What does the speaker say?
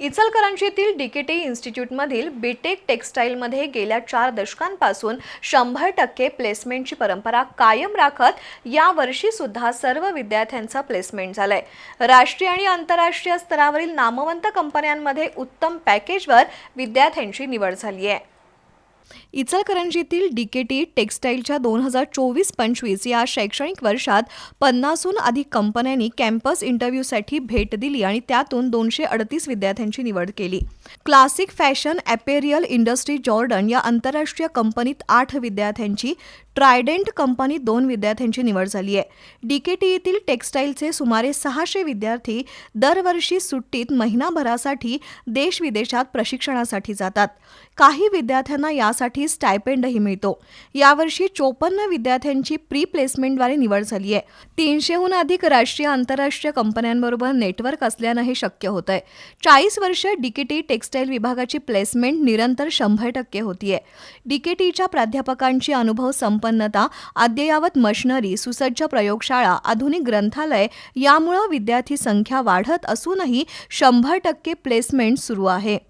इचलकरंजीतील DKT इन्स्टिट्यूटमधील BTech टेक्स्टाईलमध्ये गेल्या चार दशकांपासून शंभर टक्के प्लेसमेंटची परंपरा कायम राखत या सुद्धा सर्व विद्यार्थ्यांचं प्लेसमेंट झालंय. राष्ट्रीय आणि आंतरराष्ट्रीय स्तरावरील नामवंत कंपन्यांमध्ये उत्तम पॅकेजवर विद्यार्थ्यांची निवड झाली आहे इचलकरंजीतील डीकेटी टेक्स्टाईलच्या दोन हजार चोवीस पंचवीस या शैक्षणिक वर्षात पन्नासहून अधिक कंपन्यांनी कॅम्पस इंटरव्ह्यूसाठी भेट दिली आणि त्यातून दोनशे अडतीस विद्यार्थ्यांची निवड केली. Classic fashion apparel industry Jordan या आंतरराष्ट्रीय कंपनीत आठ विद्यार्थ्यांची ट्रायडेंट कंपनीत दोन विद्यार्थ्यांची निवड झाली आहे. डीकेटीईतील टेक्स्टाईलचे सुमारे सहाशे विद्यार्थी दरवर्षी सुट्टीत महिनाभरासाठी देश विदेशात प्रशिक्षणासाठी जातात. काही विद्यार्थ्यांना या कामासाठी स्टायपेंडही मिळतो. यावर्षी चोपन्न विद्यार्थ्यांची प्री प्लेसमेंटद्वारे निवड झाली आहे. तीनशेहून अधिक राष्ट्रीय आंतरराष्ट्रीय कंपन्यांबरोबर नेटवर्क असल्यानं हे शक्य होत आहे चाळीस वर्ष डीकेटी टेक्स्टाईल विभागाची प्लेसमेंट निरंतर शंभर टक्के होतीये. डीकेटीच्या प्राध्यापकांची अनुभव संपन्नता अद्ययावत मशनरी सुसज्ज प्रयोगशाळा आधुनिक ग्रंथालय यामुळं विद्यार्थी संख्या वाढत असूनही शंभर टक्के प्लेसमेंट सुरू आहे.